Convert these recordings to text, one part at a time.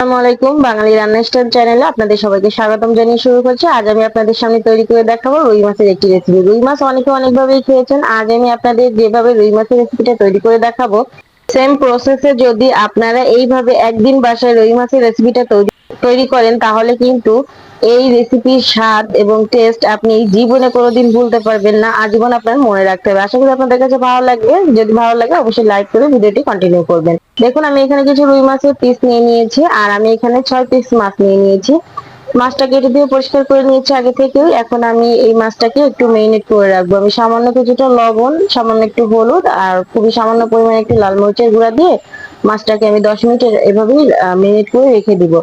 বাঙালি রান্না চ্যানেলে আপনাদের সবাইকে স্বাগতম জানিয়ে শুরু করছি। আজ আমি আপনাদের সামনে তৈরি করে দেখাবো রুই মাছের একটি রেসিপি রুই মাছ অনেকে অনেকভাবেই খেয়েছেন। আজ আমি আপনাদের যেভাবে রুই মাছের রেসিপিটা তৈরি করে দেখাবো সেম প্রসেসে যদি আপনারা এইভাবে একদিন বাসায় রুই মাছের রেসিপিটা তৈরি করেন, তাহলে কিন্তু এই রেসিপির স্বাদ এবং টেস্ট আপনি জীবনে কোনোদিন ভুলতে পারবেন না। আজীবন আপনার মনে রাখতে হবে। আশা করি আপনাদের কাছে ভালো লাগবে। যদি ভালো লাগে, অবশ্যই লাইক করে ভিডিওটি কন্টিনিউ করবেন। দেখুন, আমি এখানে কিছু রুই মাছের পিস নিয়ে নিয়েছি আর আমি এখানে ছয় পিস মাছ নিয়ে নিয়েছি। মাছটা কেটে দিয়ে পরিষ্কার করে নিয়েছি আগে থেকে এখন আমি এই মাছটাকে একটু মেরিনেট করে রাখব। আমি সামান্য কিছুটা লবণ, সামান্য একটু হলুদ আর খুবই সামান্য পরিমাণে একটু লাল মরিচের গুঁড়া দিয়ে মাছটাকে আমি দশ মিনিট এভাবেই মেরিনেট করে রেখে দিব।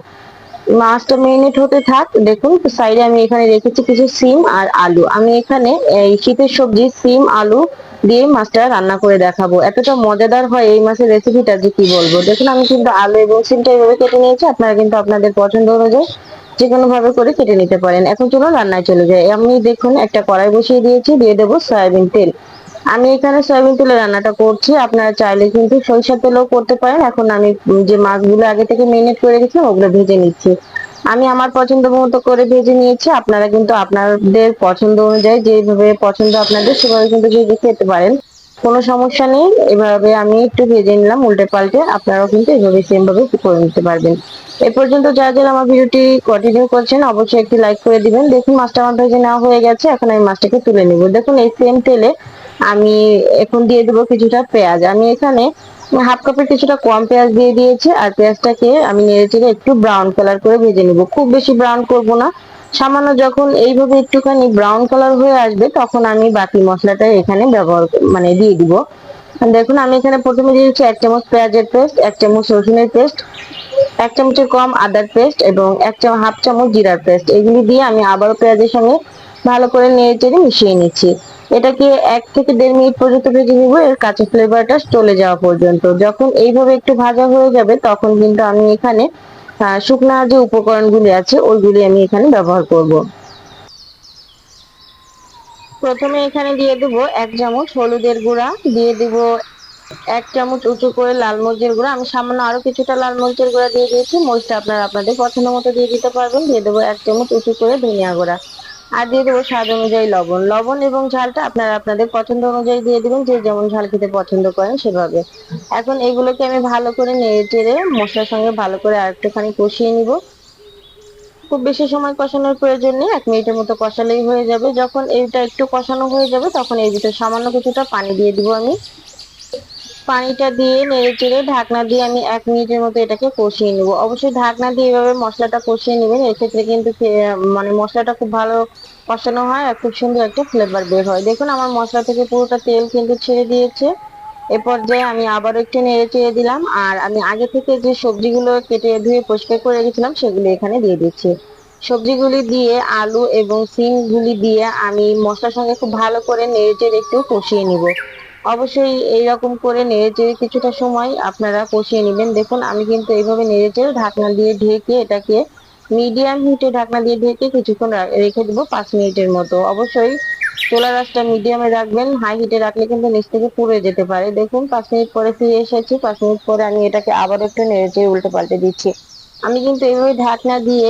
মাছটা মেরিনেট হতে থাক, দেখুন সাইডে আমি এখানে রেখেছি কিছু সিম আর আলু। আমি এখানে এই শীতের সবজি, সিম, আলু দিয়ে মাছটা রান্না করে দেখাবো। এতটা মজাদার হয় এই মাছের রেসিপিটা যে কি বলব? দেখুন, আমি কিন্তু আলু এবং সিমটা এভাবে কেটে নিয়েছি, আপনারা কিন্তু আপনাদের পছন্দ অনুযায়ী যে কোনো ভাবে করে কেটে নিতে পারেন। এখন চলুন রান্নায় চলে যাই। আমি দেখুন, একটা কড়াই বসিয়ে দিয়েছি, দিয়ে দেবো সয়াবিন তেল। আমি এখানে সয়াবিন তেলে রান্নাটা করছি। আপনারা চাইলে কিন্তু সরিষার তেলেও করতে পারেন। এখন আমি যে মাছগুলো আগে থেকে মেরিনেট করে রেখেছিলাম, ওগুলো ভেজে নিচ্ছি। আমি আমার পছন্দ মতো করে ভেজে নিয়েছি। আপনারা কিন্তু আপনাদের পছন্দ অনুযায়ী যেভাবে পছন্দ আপনাদের, সেভাবে কিন্তু ভেজে খেতে পারেন। কোনো সমস্যা নেই। এভাবে আমি একটু ভেজে নিলাম উল্টে পাল্টে। আপনারাও কিন্তু এভাবে সেম ভাবে করে নিতে পারবেন। এ পর্যন্ত যারা যারা আমার ভিডিওটি কন্টিনিউ করছেন, অবশ্যই একটি লাইক করে দিবেন। দেখুন, মাছটা আমার ভেজে নেওয়া হয়ে গেছে। এখন আমি মাছটাকে তুলে নেব। দেখুন, এই সেম তেলে আমি এখন দিয়ে দেবো কিছুটা পেঁয়াজ। আমি এখানে হাফ কাপের কিছুটা কম পেঁয়াজ দিয়ে দিয়েছি, আর পেঁয়াজটাকে আমি নেড়ে চেড়ে একটু ব্রাউন কালার করে ভেজে নেব। খুব বেশি ব্রাউন করব না। সামান্য যখন এইভাবে একটুখানি ব্রাউন কালার হয়ে আসবে, তখন আমি বাকি মশলাটা এখানে ব্যবহার মানে দিয়ে দিব। দেখুন, আমি এখানে প্রথমে দিয়েছি এক চামচ পেঁয়াজের পেস্ট, এক চামচ রসুনের পেস্ট, এক চামচের কম আদার পেস্ট এবং এক চামচ হাফ চামচ জিরার পেস্ট। এগুলি দিয়ে আমি আবারও পেঁয়াজের সঙ্গে ভালো করে নেড়ে চেড়ে মিশিয়ে নিচ্ছি। এটাকে এক থেকে দেড় মিনিট পর্যন্ত ভেজে নিব, এর কাঁচা ফ্লেভারটা চলে যাওয়া পর্যন্ত। যখন এইভাবে একটু ভাজা হয়ে যাবে, তখন কিন্তু আমি এখানে শুকনা যে উপকরণগুলি আছে, ওইগুলি আমি এখানে ব্যবহার করব। প্রথমে এখানে দিয়ে দেব এক চামচ হলুদের গুঁড়া, দিয়ে দিব এক চামচ উঁচু করে লাল মরিচের গুঁড়া। আমি সামান্য আরও কিছুটা লাল মরিচের গুঁড়া দিয়ে দিয়েছি, মরিচটা আপনারা আপনাদের পছন্দ মতো দিয়ে দিতে পারবেন। দিয়ে দেবো এক চামচ উঁচু করে ধনিয়া গুঁড়া। আর দিয়ে দেবো স্বাদ অনুযায়ী লবণ। লবণ এবং ঝালটা আপনারা আপনাদের পছন্দ অনুযায়ী দিয়ে দিবেন। যে যেমন ঝাল খেতে পছন্দ করেন সেভাবে। এখন এগুলোকে আমি ভালো করে নেড়ে চেড়ে মশলার সঙ্গে ভালো করে আর আরেকটুখানি কষিয়ে নিব। খুব বেশি সময় কষানোর প্রয়োজন নেই। এক মিনিটের মতো কষালেই হয়ে যাবে। যখন এইটা একটু কষানো হয়ে যাবে, তখন এর ভিতরে সামান্য কিছুটা পানি দিয়ে দিব আমি। পানিটা দিয়ে নেড়ে চেড়ে ঢাকনা দিয়ে আমি এক মিনিটের মতো এটাকে কষিয়ে নেব। অবশ্যই ঢাকনা দিয়ে এভাবে মশলাটা কষিয়ে নেবেন, এক্ষেত্রে কিন্তু মানে মশলাটা খুব ভালো কষানো হয় আর খুব সুন্দর একটা ফ্লেভার বের হয়। দেখুন, আমার মশলা থেকে পুরোটা তেল কিন্তু ছেড়ে দিয়েছে। এ পর্যায়ে আমি আবার একটু নেড়ে চেড়ে দিলাম আর আমি আগে থেকে যে সবজিগুলো কেটে ধুয়ে পরিষ্কার করে রেখেছিলাম, সেগুলো এখানে দিয়ে দিচ্ছি। সবজিগুলি দিয়ে আলু এবং সিমগুলি দিয়ে আমি মশলার সঙ্গে খুব ভালো করে নেড়ে চেড়ে একটু কষিয়ে নিব। অবশ্যই এইরকম করে নেড়ে চেড়ে কিছুটা সময় আপনারা কষিয়ে নেবেন। দেখুন, আমি কিন্তু এইভাবে নেড়ে চেড়ে ঢাকনা দিয়ে ঢেকে এটাকে মিডিয়াম হিটে ঢাকনা দিয়ে ঢেকে কিছুক্ষণ রেখে দেবো পাঁচ মিনিটের মতো। অবশ্যই চোলা রাসটা মিডিয়ামে রাখবেন। হাই হিটে রাখলে কিন্তু নিচ থেকে পুড়ে যেতে পারে। দেখুন, পাঁচ মিনিট পরে ফিরে এসেছি। পাঁচ মিনিট পরে আমি এটাকে আবার একটু নেড়ে চেড়ে উল্টে পাল্টে দিচ্ছি। আমি কিন্তু এভাবে ঢাকনা দিয়ে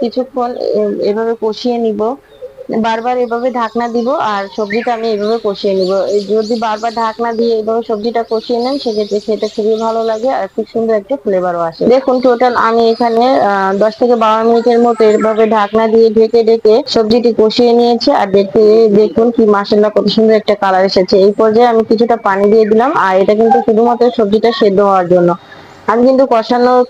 কিছুক্ষণ এভাবে কষিয়ে নিব। বারবার এভাবে ঢাকনা দিব আর সবজিটা আমি এভাবে কষিয়ে নিব। যদি বারবার ঢাকনা দিয়ে এভাবে সবজিটা কষিয়ে নেন, সেক্ষেত্রে খেতে খুবই ভালো লাগে আর খুব সুন্দর একটা ফ্লেভারও আসে। দেখুন টোটাল আমি এখানে দশ থেকে বারো মিনিটের মতো এভাবে ঢাকনা দিয়ে ঢেকে ঢেকে সবজিটি কষিয়ে নিয়েছি। আর দেখতে, দেখুন কি মাসাল্লাহ কত সুন্দর একটা কালার এসেছে। এই পর্যায়ে আমি কিছুটা পানি দিয়ে দিলাম আর এটা কিন্তু শুধুমাত্র সবজিটা সেদ্ধ হওয়ার জন্য। আমি কিন্তু কষানোর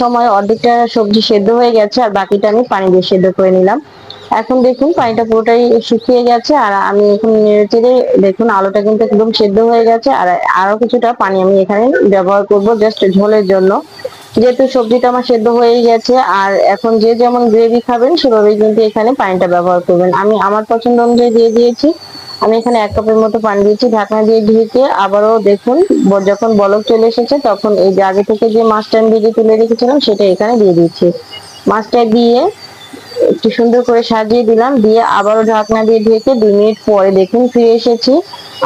সময় অর্ধেকটা সবজি সেদ্ধ হয়ে গেছে আর বাকিটা আমি পানি দিয়ে সেদ্ধ করে নিলাম। এখন দেখুন, পানিটা পুরোটাই শুকিয়ে গেছে আর আমি এখন নেড়ে দেখুন, আলুটা কিন্তু একদম সেদ্ধ হয়ে গেছে আর আরও কিছুটা পানি আমি এখানে ব্যবহার করব জাস্ট ঝোলের জন্য। যেহেতু সবজিটা আমার সেদ্ধ হয়ে গেছে আর এখন যে যেমন গ্রেভি খাবেন, সেভাবেই কিন্তু এখানে পানিটা ব্যবহার করবেন। আমি আমার পছন্দ অনুযায়ী দিয়ে দিয়েছি। আমি এখানে এক কাপের মতো পানি দিয়েছি, ঢাকনা দিয়ে ঢেকে আবারও দেখুন যখন বলক চলে এসেছে, তখন এই যে আগে থেকে যে মাছটা আমি ভেজে তুলে রেখেছিলাম, সেটা এখানে দিয়ে দিচ্ছি মাছটা দিয়ে একটু সুন্দর করে সাজিয়ে দিলাম, দিয়ে আবারও ঢাকনা দিয়ে ঢেকে দুই মিনিট পরে দেখুন ফিরে এসেছি।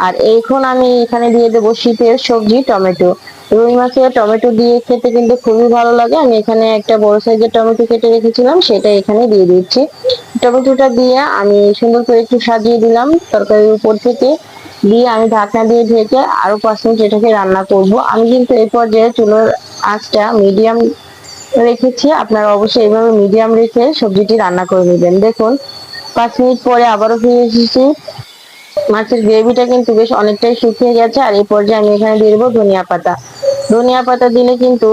আর এখন আমি এখানে দিয়ে দেবো শীতের সবজি, টমেটো। রুই মাছে টমেটো দিয়ে খেতে কিন্তু খুবই ভালো লাগে। আমি এখানে একটা বড় সাইজের টমেটো কেটে রেখেছিলাম, সেটা এখানে দিয়ে দিচ্ছি। টমেটোটা দিয়ে আমি সুন্দর করে একটু সাজিয়ে দিলাম তরকারির উপর থেকে। দিয়ে আমি ঢাকনা দিয়ে ঢেকে আরও পাঁচ মিনিট এটাকে রান্না করব। আমি কিন্তু এই পর্যায়ে চুলোর আঁচটা মিডিয়াম রেখেছি, আপনারা অবশ্যই এইভাবে মিডিয়াম রেখে সবজিটি রান্না করে নেবেন। দেখুন, পাঁচ মিনিট পরে আবারও ফিরে এসেছি। মাছের গ্রেভিটা কিন্তু বেশ অনেকটাই শুকিয়ে গেছে, আর এই পর্যায়ে আমি এখানে দিয়ে দেবো ধনিয়া পাতা। ধনিয়া পাতা দিলে কিন্তু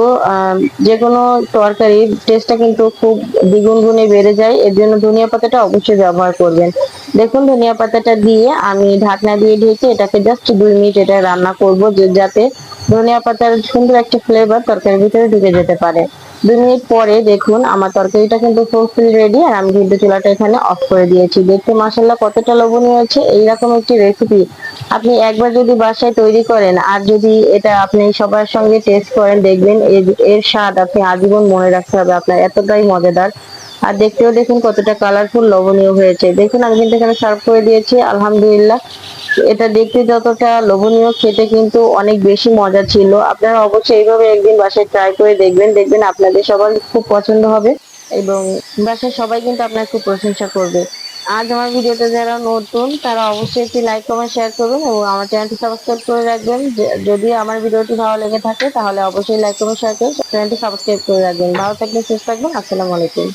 যে কোনো তরকারির টেস্টটা কিন্তু খুব দ্বিগুণ গুণে বেড়ে যায়। এর জন্য ধনিয়া পাতাটা অবশ্যই ব্যবহার করবেন। দেখুন, ধনিয়া পাতাটা দিয়ে আমি ঢাকনা দিয়ে ঢেকে এটাকে জাস্ট দুই মিনিট এটা রান্না করব যাতে ধনিয়া পাতার সুন্দর একটা ফ্লেভার তরকারির ভিতরে ঢুকে যেতে পারে। দুই মিনিট পরে দেখুন, আমার তরকারিটা কিন্তু ফুল রেডি আর আমি কিন্তু চুলাটা এখানে অফ করে দিয়েছি। দেখতে মাসাল্লাহ কতটা লোভনীয় হচ্ছে। এইরকম একটি রেসিপি আপনি একবার যদি বাসায় তৈরি করেন আর যদি এটা আপনি সবার সঙ্গে টেস্ট করেন, দেখবেন এর- এর স্বাদ আপনি আজীবন মনে রাখতে হবে আপনার, এতটাই মজাদার। আর দেখতেও দেখুন কতটা কালারফুল লবণীয় হয়েছে। দেখুন আমি কিন্তু এখানে সার্ভ করে দিয়েছি, আলহামদুলিল্লাহ। এটা দেখতে যতটা লোভনীয়, খেতে কিন্তু অনেক বেশি মজা ছিল। আপনারা অবশ্যই এইভাবে একদিন বাসায় ট্রাই করে দেখবেন। দেখবেন আপনাদের সবার খুব পছন্দ হবে এবং বাসায় সবাই কিন্তু আপনার খুব প্রশংসা করবে। আজ আমার ভিডিওটা যারা নতুন, তারা অবশ্যই একটি লাইক কমেন্ট শেয়ার করবেন এবং আমার চ্যানেলটি সাবস্ক্রাইব করে রাখবেন। যদি আমার ভিডিওটি ভালো লেগে থাকে, তাহলে অবশ্যই লাইক কমেন্ট শেয়ার করে চ্যানেলটি সাবস্ক্রাইব করে রাখবেন। ভালো থাকবেন, সুস্থ থাকবেন। আসসালামু আলাইকুম।